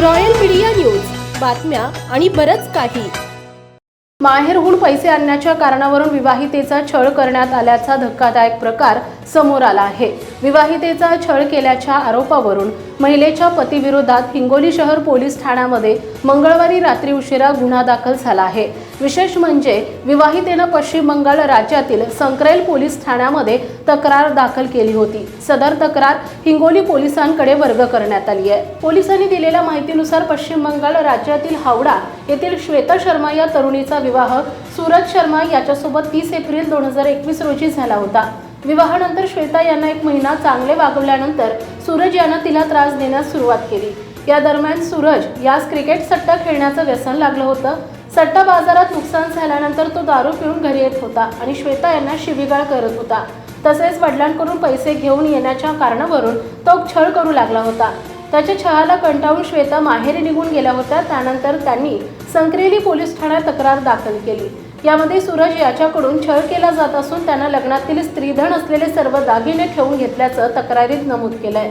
Royal media news. बातम्या आणि बरंच काही. माहेरहून पैसे आणण्याच्या कारणावरून विवाहितेचा छळ करण्यात आल्याचा धक्कादायक प्रकार समोर आला आहे. विवाहितेचा छळ केल्याच्या आरोपावरून महिलेच्या पतीविरोधात हिंगोली शहर पोलीस ठाण्यामध्ये मंगळवारी रात्री उशिरा गुन्हा दाखल झाला आहे. विशेष म्हणजे विवाहितेनं पश्चिम बंगाल राज्यातील संक्रेल पोलीस ठाण्यामध्ये तक्रार दाखल केली होती. सदर तक्रार हिंगोली पोलिसांकडे वर्ग करण्यात आली आहे. पोलिसांनी दिलेल्या माहितीनुसार पश्चिम बंगाल राज्यातील हावडा येथील श्वेता शर्मा या तरुणीचा विवाह सूरज शर्मा याच्यासोबत तीस एप्रिल दोन हजार एकवीस रोजी झाला होता. विवाहानंतर श्वेता यांना एक महिना चांगले वागवल्यानंतर सूरज यानं तिला त्रास देण्यास सुरुवात केली. या दरम्यान सूरज यास क्रिकेट सट्टा खेळण्याचं व्यसन लागलं होतं. सट्टा बाजारात नुकसान झाल्यानंतर तो दारू पिऊन घरी येत होता आणि श्वेता यांना शिवीगाळ करत होता. तसेच वडिलांकडून पैसे घेऊन येण्याच्या कारणावरून तो छळ करू लागला होता. त्याच्या छळाला कंटाळून श्वेता माहेरी निघून गेल्या होत्या. त्यानंतर त्यांनी संक्रेली पोलीस ठाण्यात तक्रार दाखल केली. यामध्ये सूरज याच्याकडून छळ केला जात असून त्यांना लग्नातील स्त्रीधन असलेले सर्व दागिने ठेवून घेतल्याचं तक्रारीत नमूद केलंय.